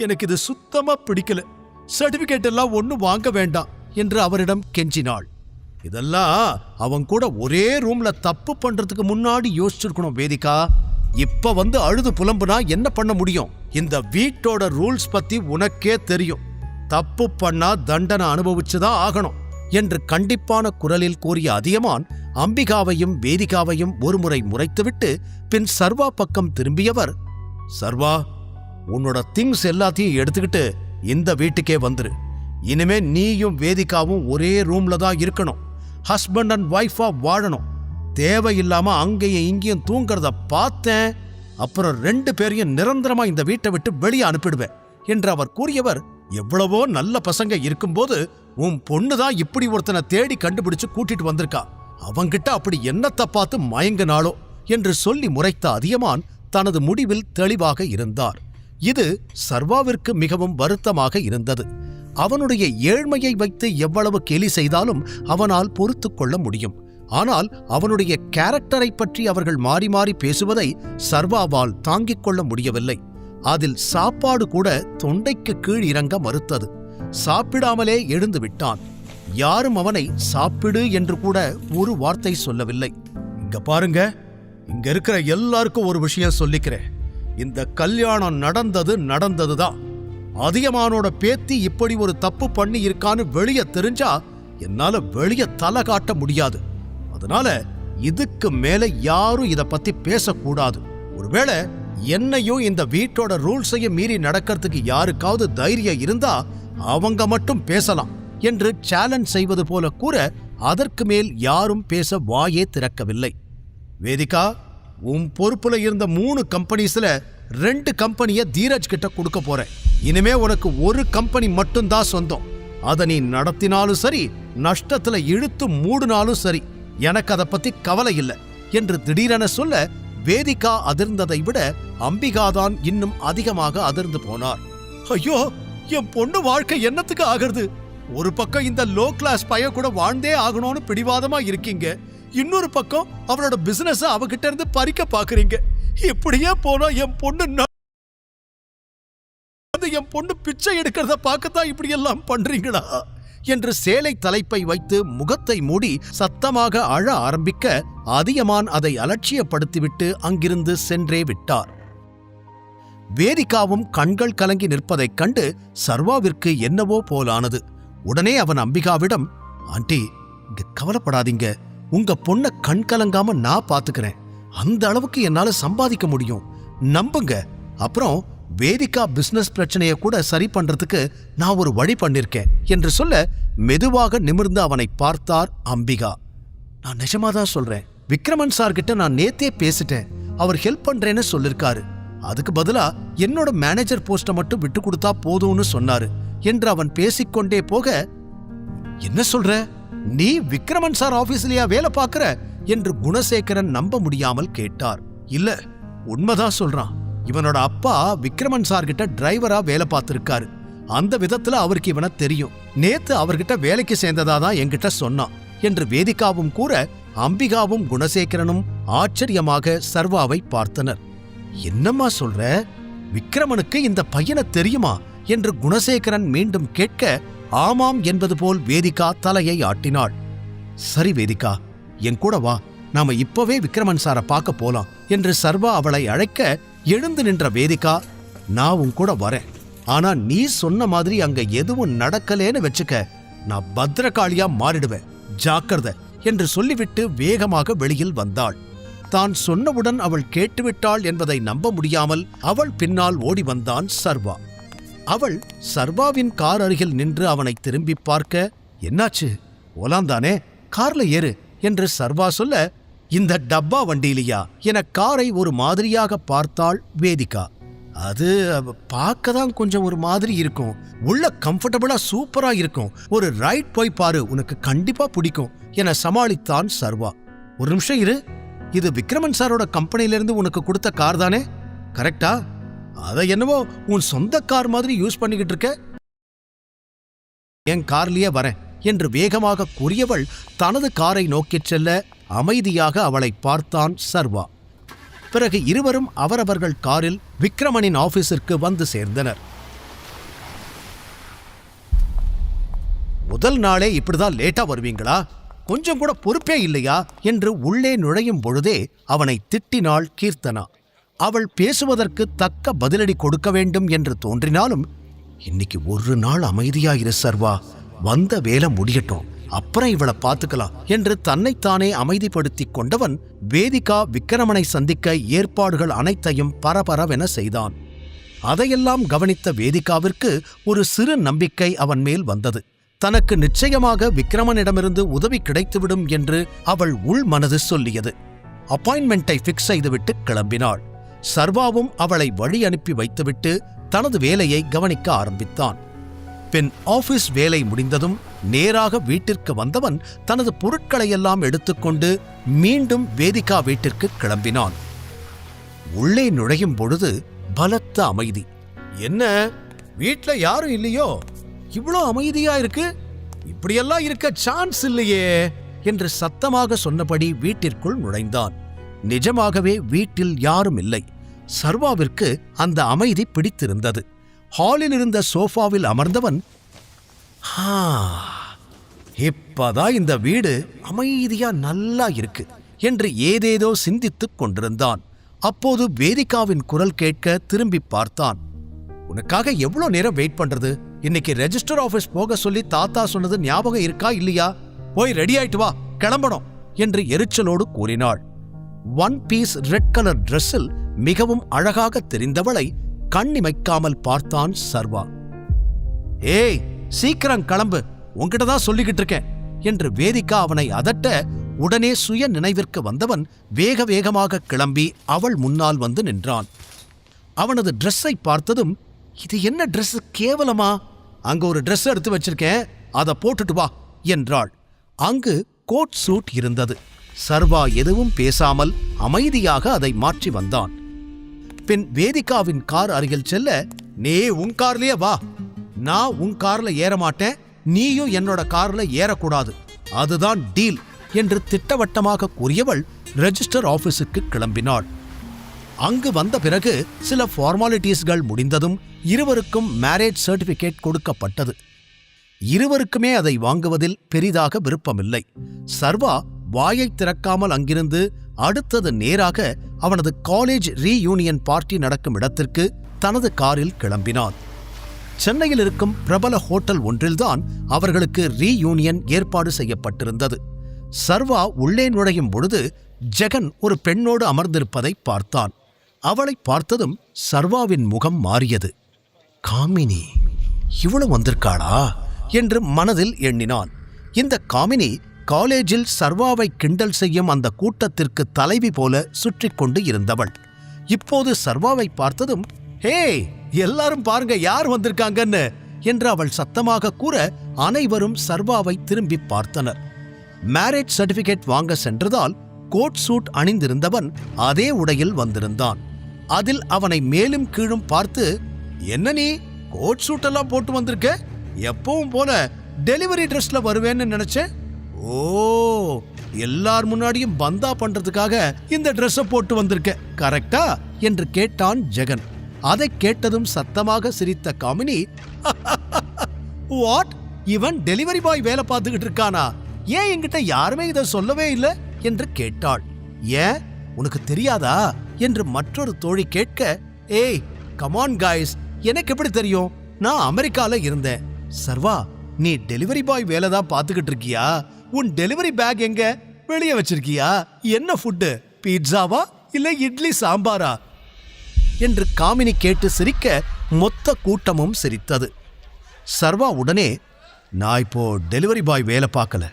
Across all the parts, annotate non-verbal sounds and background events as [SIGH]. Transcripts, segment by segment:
எனக்கு இது சுத்தமா பிடிக்கல. சர்டிபிகேட் எல்லாம் ஒன்னும் வாங்க வேண்டாம் என்று அவரிடம் கெஞ்சினாள். இதெல்லாம் அவன் கூட ஒரே ரூம்ல தப்பு பண்றதுக்கு முன்னாடி யோசிச்சிருக்கணும் வேதிகா. இப்ப வந்து அழுது புலம்புனா என்ன பண்ண முடியும்? இந்த வீட்டோட ரூல்ஸ் பத்தி உனக்கே தெரியும். தப்பு பண்ணா தண்டனை அனுபவிச்சுதான் ஆகணும் என்று கண்டிப்பான குரலில் கூறிய அதியமான் அம்பிகாவையும் வேதிகாவையும் ஒருமுறை முறைத்துவிட்டு பின் சர்வா பக்கம் திரும்பியவர் சர்வா உன்னோட திங்ஸ் எல்லாத்தையும் எடுத்துக்கிட்டு இந்த வீட்டுக்கே வந்துரு. இனிமே நீயும் வேதிகாவும் ஒரே ரூம்ல தான் இருக்கணும். ஹஸ்பண்ட் அண்ட் ஒய்ஃபா வாழணும். தேவையில்லாம அங்கேயும் இங்கேயும் தூங்குறத பார்த்தேன். அப்புறம் ரெண்டு பேரையும் நிரந்தரமா இந்த வீட்டை விட்டு வெளியே அனுப்பிடுவேன் என்று அவர் கூறியவர் எவ்வளவோ நல்ல பசங்க இருக்கும்போது உன் பொண்ணு தான் இப்படி ஒருத்தனை தேடி கண்டுபிடிச்சு கூட்டிட்டு வந்திருக்கா. அவங்கிட்ட அப்படி என்னத்தை பார்த்து மயங்கினாளோ? என்று சொல்லி முறைத்த அதியமான் தனது முடிவில் தெளிவாக இருந்தார். இது சர்வாவிற்கு மிகவும் வருத்தமாக இருந்தது. அவனுடைய ஏழ்மையை வைத்து எவ்வளவு கேலி செய்தாலும் அவனால் பொறுத்துக் கொள்ள முடியும். ஆனால் அவனுடைய கேரக்டரை பற்றி அவர்கள் மாறி மாறி பேசுவதை சர்வாவால் தாங்கிக் கொள்ள முடியவில்லை. அதில் சாப்பாடு கூட தொண்டைக்கு கீழ் இறங்க மறுத்தது. சாப்பிடாமலே எழுந்து விட்டான். யாரும் அவனை சாப்பிடு என்று கூட ஒரு வார்த்தை சொல்லவில்லை. இங்க பாருங்க இங்க இருக்கிற எல்லாருக்கும் ஒரு விஷயம் சொல்லிக்கிறேன். இந்த கல்யாணம் நடந்தது நடந்ததுதான் அதியமானோட பேத்தி இப்படி ஒரு தப்பு பண்ணி இருக்கான்னு வெளியே தெரிஞ்சா என்னால வெளியே தலை காட்ட முடியாது. அதனால இதுக்கு மேல யாரும் இத பத்தி பேசக்கூடாது. ஒருவேளை என்னையும் இந்த வீட்டோட ரூல்ஸையும் மீறி நடக்கிறதுக்கு யாருக்காவது தைரியம் இருந்தா அவங்க மட்டும் பேசலாம் என்று சேலஞ்ச் செய்வது போல கூற அதற்கு மேல் யாரும் பேச வாயே திறக்கவில்லை. வேதிகா உன் பொறுப்புல இருந்த மூணு கம்பெனிஸ்ல ரெண்டு கம்பெனிய தீரஜ் கிட்ட கொடுக்க போகிறேன் இனிமே உனக்கு ஒரு கம்பெனி மட்டும்தான் சொந்தம். அதை நீ நடத்தினாலும் சரி நஷ்டத்துல இழுத்து மூடினாலும் சரி எனக்கு அதை பத்தி கவலை இல்லை என்று திடீரென சொல்ல வேதிகா அதிர்ந்ததை விட அம்பிகாதான் இன்னும் அதிகமாக அதிர்ந்து போனார். ஐயோ என் பொண்ணு வாழ்க்கை என்னத்துக்கு ஆகிறது? ஒரு பக்கம் இந்த லோ கிளாஸ் பைய கூட வாழ்ந்தே ஆகணும்னு பிடிவாதமா இருக்கீங்க. இன்னொரு பக்கம் அவளோட பிசினஸ் அவகிட்ட இருந்து பறிக்க பாக்குறீங்க. இப்படியே போனா என் பொண்ணு என் பொண்ணு பிச்சை எடுக்கிறத பார்க்கத்தான் இப்படி எல்லாம் பண்றீங்களா? என்று சேலை தலைப்பை வைத்து முகத்தை மூடி சத்தமாக அழ ஆரம்பிக்க அதியமான் அதை அலட்சியப்படுத்திவிட்டு அங்கிருந்து சென்றே விட்டார். வேதிகாவும் கண்கள் கலங்கி நிற்பதைக் கண்டு சர்வாவிற்கு என்னவோ போலானது. உடனே அவன் அம்பிகாவிடம் ஆண்டி இங்க கவலைப்படாதீங்க. உங்க பொண்ண கண் கலங்காம நான் பாத்துக்கிறேன். அந்த அளவுக்கு என்னால சம்பாதிக்க முடியும். நம்புங்க. அப்புறம் வேதிகா பிசினஸ் பிரச்சனைய கூட சரி பண்றதுக்கு நான் ஒரு வழி பண்ணிருக்கேன் என்று சொல்ல மெதுவாக நிமிர்ந்து அவனை பார்த்தார் அம்பிகா. நான் நிஜமாதான் சொல்றேன். விக்ரமன் சார் கிட்ட நான் நேத்தே பேசிட்டேன். அவர் ஹெல்ப் பண்றேன்னு சொல்லிருக்காரு. அதுக்கு பதிலா என்னோட மேனேஜர் போஸ்ட மட்டும் விட்டு கொடுத்தா போதும்னு சொன்னாரு. என்று அவன் பேசிக்கொண்டே போக என்ன சொல்ற? நீ விக்ரமன் சார் ஆபீஸ்லயா வேலை பார்க்கற? என்று குணசேகரன் நம்ப முடியாமல் கேட்டார். இல்ல உண்மைதான் சொல்றான். இவனோட அப்பா விக்ரமன் சார் கிட்ட டிரைவரா வேலை பார்த்திருக்காரு. அந்த விதத்துல அவருக்கு இவனை தெரியும். நேத்து அவர்கிட்ட வேலைக்கு சேர்ந்ததா தான் என்கிட்ட சொன்னான். என்று வேதிகாவும் கூற அம்பிகாவும் குணசேகரனும் ஆச்சரியமாக சர்வாவை பார்த்தனர். என்னம்மா சொல்ற? விக்ரமனுக்கு இந்த பையனை தெரியுமா? என்று குணசேகரன் மீண்டும் கேட்க ஆமாம் என்பது போல் வேதிகா தலையை ஆட்டினாள். சரி வேதிகா என் கூட வா. நாம இப்பவே விக்ரமன் சாரை பார்க்க போலாம் என்று சர்வா அவளை அழைக்க எழுந்து நின்ற வேதிகா நான் உன் கூட வரேன். ஆனா நீ சொன்ன மாதிரி அங்க எதுவும் நடக்கலேன்னு வச்சுக்க. நான் பத்திரகாளியா மாறிடுவேன். ஜாக்கிரத என்று சொல்லிவிட்டு வேகமாக வெளியில் வந்தாள். தான் சொன்னவுடன் அவள் கேட்டுவிட்டாள் என்பதை நம்ப முடியாமல் அவள் பின்னால் ஓடி வந்தான் சர்வா. அவள் சர்வாவின் கார் அருகில் நின்று அவனை திரும்பி பார்க்க என்னாச்சு? ஓலாந்தானே? கார்ல ஏறு என்று சர்வா சொல்ல இந்த டப்பா வண்டியிலையா? என காரை ஒரு மாதிரியாக பார்த்தாள் வேதிகா. அது பார்க்க தான் கொஞ்சம் ஒரு மாதிரி இருக்கும். உள்ள கம்ஃபர்டபுளா சூப்பரா இருக்கும். ஒரு ரைட் போய் பாரு உனக்கு கண்டிப்பா பிடிக்கும் என சமாளித்தான் சர்வா. ஒரு நிமிஷம் இரு. இது விக்ரமன் சாரோட கம்பெனில இருந்து உனக்கு கொடுத்த கார் தானே? கரெக்டா. அதை என்னவோ உன் சொந்த கார் மாதிரி யூஸ் பண்ணிக்கிட்டு இருக்க? என் கார்லயே வரேன் என்று வேகமாக கூறியவள் தனது காரை நோக்கிச் செல்ல அமைதியாக அவளை பார்த்தான் சர்வா. பிறகு இருவரும் அவரவர்கள் காரில் விக்ரமனின் ஆபீஸிற்கு வந்து சேர்ந்தனர். முதல் நாளே இப்படிதான் லேட்டா வருவீங்களா? கொஞ்சம் கூட பொறுப்பே இல்லையா? என்று உள்ளே நுழையும் பொழுதே அவனை திட்டினாள் கீர்த்தனா. அவள் பேசுவதற்கு தக்க பதிலடி கொடுக்க வேண்டும் என்று தோன்றினாலும் இன்னைக்கு ஒரு நாள் அமைதியாயிரு சர்வா வந்த வேலை முடியட்டும் அப்புறம் இவளை பார்த்துக்கலாம் என்று தன்னைத்தானே அமைதிப்படுத்திக் கொண்டவன் வேதிகா விக்கிரமனை சந்திக்க ஏற்பாடுகள் அனைத்தையும் பரபரவென செய்தான். அதையெல்லாம் கவனித்த வேதிகாவிற்கு ஒரு சிறு நம்பிக்கை அவன் மேல் வந்தது. தனக்கு நிச்சயமாக விக்ரமனிடமிருந்து உதவி கிடைத்துவிடும் என்று அவள் உள் மனது சொல்லியது. அப்பாயின்மெண்ட்டை ஃபிக்ஸ் செய்துவிட்டு கிளம்பினாள். சர்வாவும் அவளை வழி அனுப்பி வைத்துவிட்டு தனது வேலையை கவனிக்க ஆரம்பித்தான். பின் ஆபீஸ் வேலை முடிந்ததும் நேராக வீட்டிற்கு வந்தவன் தனது பொருட்களையெல்லாம் எடுத்துக்கொண்டு மீண்டும் வேதிகா வீட்டிற்கு கிளம்பினான். உள்ளே நுழையும் பொழுது பலத்த அமைதி. என்ன? வீட்ல யாரும் இல்லையோ? இவ்வளோ அமைதியா இருக்கு? இப்படியெல்லாம் இருக்க சான்ஸ் இல்லையே? என்று சத்தமாக சொன்னபடி வீட்டிற்குள் நுழைந்தான். நிஜமாகவே வீட்டில் யாரும் இல்லை. சர்வாவிற்கு அந்த அமைதி பிடித்திருந்தது. ஹாலில் இருந்த சோஃபாவில் அமர்ந்தவன் "ஹா, இப்பதான் இந்த வீடு அமைதியா நல்லா இருக்கு என்று ஏதேதோ சிந்தித்துக் கொண்டிருந்தான். அப்போது வேதிகாவின் குரல் கேட்க திரும்பி பார்த்தான். உனக்காக எவ்வளவு நேரம் வெயிட் பண்றது? இன்னைக்கு ரெஜிஸ்டர் ஆபீஸ் போக சொல்லி தாத்தா சொன்னது ஞாபகம் இருக்கா இல்லையா? போய் ரெடி ஆயிட்டு வா கிளம்பணும் என்று எரிச்சலோடு கூறினாள். ஒன் பீஸ் ரெட் கலர் ட்ரெஸ்ஸில் மிகவும் அழகாக தெரிந்தவளை கண்ணிமைக்காமல் பார்த்தான் சர்வா. ஏய் சீக்கிரம் கிளம்பு. உன்கிட்ட தான் சொல்லிக்கிட்டு இருக்கேன் என்று வேதிகா அவனை அதட்ட உடனே சுய நினைவிற்கு வந்தவன் வேக வேகமாக கிளம்பி அவள் முன்னால் வந்து நின்றான். அவனது ட்ரெஸ்ஸை பார்த்ததும் இது என்ன ட்ரெஸ் கேவலமா? அங்க ஒரு ட்ரெஸ் எடுத்து வச்சிருக்கேன். அதை போட்டுட்டு வா என்றாள். அங்கு கோட் சூட் இருந்தது. சர்வா எதுவும் பேசாமல் அமைதியாக அதை மாற்றி வந்தான். பின் வேதிகாவின் கார் அருகில் செல்ல நீ உன் கார்லயே வா. நான் உன் கார்ல ஏற மாட்டேன் நீயும் என்னோட கார்ல ஏறக்கூடாது. அதுதான் டீல் என்று திட்டவட்டமாக கூறியவள் ரெஜிஸ்டர் ஆபீஸுக்கு கிளம்பினாள். அங்கு வந்த பிறகு சில ஃபார்மாலிட்டிஸ்கள் முடிந்ததும் இருவருக்கும் மேரேஜ் சர்டிபிகேட் கொடுக்கப்பட்டது. இருவருக்குமே அதை வாங்குவதில் பெரிதாக விருப்பமில்லை. சர்வா வாயை திறக்காமல் அங்கிருந்து அடுத்தது நேராக அவனது காலேஜ் ரீயூனியன் பார்ட்டி நடக்கும் இடத்திற்கு தனது காரில் கிளம்பினான். சென்னையில் இருக்கும் பிரபல ஹோட்டல் ஒன்றில்தான் அவர்களுக்கு ரீயூனியன் ஏற்பாடு செய்யப்பட்டிருந்தது. சர்வா உள்ளே நுழையும் பொழுது ஜெகன் ஒரு பெண்ணோடு அமர்ந்திருப்பதை பார்த்தான். அவளை பார்த்ததும் சர்வாவின் முகம் மாறியது. காமினி இவளும் வந்திருக்காளா? என்று மனதில் எண்ணினான். இந்த காமினி காலேஜில் சர்வாவை கிண்டல் செய்யும் அந்த கூட்டத்திற்கு தலைவி போல சுற்றிக் கொண்டு இருந்தவள். இப்போது சர்வாவை பார்த்ததும் ஹே எல்லாரும் பாருங்க யார் வந்திருக்காங்கன்னு என்று அவள் சத்தமாக கூற அனைவரும் சர்வாவை திரும்பி பார்த்தனர். மேரேஜ் சர்டிபிகேட் வாங்க சென்றதால் கோட் சூட் அணிந்திருந்தவன் அதே உடையில் வந்திருந்தான். அதில் அவனை மேலும் கீழும் பார்த்து என்ன நீ கோட் சூட் எல்லாம் போட்டு வந்திருக்க? எப்பவும் போல டெலிவரி ட்ரெஸ்ல வருவேன்னு நினைச்சேன். ஓ எல்லார் முன்னாடியும் பந்தா பண்றதுக்காக இந்த ட்ரெஸ்ஸை போட்டு வந்திருக்க. கரெக்டா என்று கேட்டான் ஜெகன். அதை கேட்டதும் சத்தமாக சிரித்த காமினி [LAUGHS] வாட் இவன் டெலிவரி பாய் வேலை பார்த்துக்கிட்டு இருக்கானா? ஏன் என்கிட்ட யாருமே இதை சொல்லவே இல்லை? என்று கேட்டாள். ஏன்? உனக்கு தெரியாதா? என்று மற்றொரு தோழி கேட்க ஏய் கமான் காய்ஸ் எனக்கு எப்படி தெரியும்? நான் அமெரிக்கால இருந்தேன். சர்வா நீ டெலிவரி பாய் வேலை தான் பார்த்துக்கிட்டு இருக்கியா? உன் டெலிவரி பேக் எங்க? வெளியே வச்சிருக்கியா? என்ன ஃபுட்டு பீட்சாவா இல்ல இட்லி சாம்பாரா? என்று காமினி கேட்டு சிரிக்க மொத்த கூட்டமும் சிரித்தது. சர்வா உடனே நான் இப்போ டெலிவரி பாய் வேலை பார்க்கல.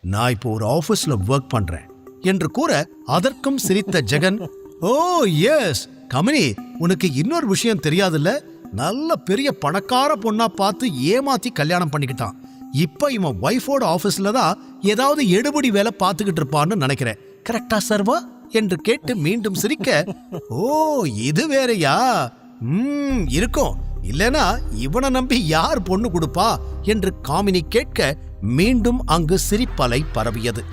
நான் இப்போ ஒரு ஆஃபீஸில் ஒர்க் பண்றேன். என்று கூற அதற்கும் சிரித்த ஜெகன் ஓ எஸ் கமினி உனக்கு இன்னொரு விஷயம் தெரியாதுல்ல? நல்ல பெரிய பணக்கார பொண்ணா பார்த்து ஏமாத்தி கல்யாணம் பண்ணிக்கிட்டான். இப்போ இவன் ஒய்ஃபோட ஆஃபீஸில் தான் ஏதாவது எடுபடி வேலை பார்த்துக்கிட்டு இருப்பான்னு நினைக்கிறேன். கரெக்டா சர்வா? என்று கேட்டு மீண்டும் சிரிக்க ஓ இது வேறையா? ம் இருக்கும். இல்லனா இவனை நம்பி யார் பொண்ணு கொடுப்பா? என்று காமினி கேட்க மீண்டும் அங்கு சிரிப்பலை பரவியது.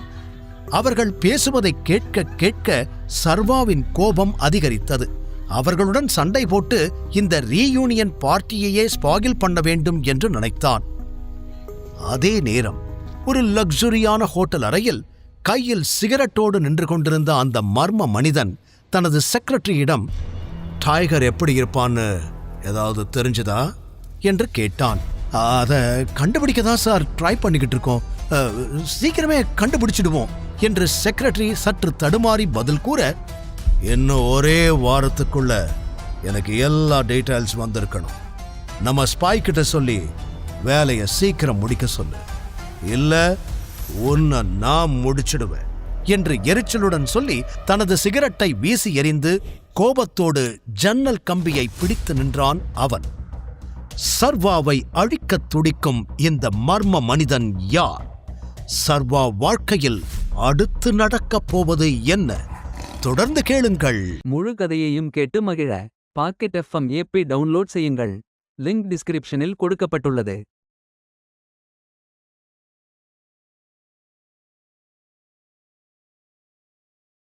அவர்கள் பேசுவதை கேட்க கேட்க சர்வாவின் கோபம் அதிகரித்தது. அவர்களுடன் சண்டை போட்டு இந்த ரீயூனியன் பார்ட்டியையே ஸ்பாகில் பண்ண வேண்டும் என்று நினைத்தான். அதே நேரம் ஒரு லக்ஸுரியான ஹோட்டல் அறையில் கையில் சிகரெட்டோடு நின்று கொண்டிருந்த அந்த மர்ம மனிதன் தனது செக்ரட்டரியிடம் டைகர் எப்படி இருப்பான்னு ஏதாவது தெரிஞ்சுதா? என்று கேட்டான். அதை கண்டுபிடிக்க தான் சார் ட்ரை பண்ணிக்கிட்டு இருக்கோம். சீக்கிரமே கண்டுபிடிச்சிடுவோம் என்று செக்ரட்டரி சற்று தடுமாறி பதில் கூற இன்னும் ஒரே வாரத்துக்குள்ள எனக்கு எல்லா டீட்டெயில்ஸ் வந்திருக்கணும். நம்ம ஸ்பாய் கிட்ட சொல்லி வேலையை சீக்கிரம் முடிக்க சொல்லு. இல்லை உன்னை நான் முடிச்சிடுவேன் என்று எரிச்சலுடன் சொல்லி தனது சிகரெட்டை வீசி எறிந்து கோபத்தோடு ஜன்னல் கம்பியை பிடித்து நின்றான் அவன். சர்வாவை அழிக்கத் துடிக்கும் இந்த மர்ம மனிதன் யார்? சர்வா வாழ்க்கையில் அடுத்து நடக்கப் போவது என்ன? தொடர்ந்து கேளுங்கள். முழு கதையையும் கேட்டு மகிழ. பாக்கெட் எஃப்எம் ஏபி டவுன்லோட் செய்யுங்கள். லிங்க் டிஸ்கிரிப்ஷனில் கொடுக்கப்பட்டுள்ளது.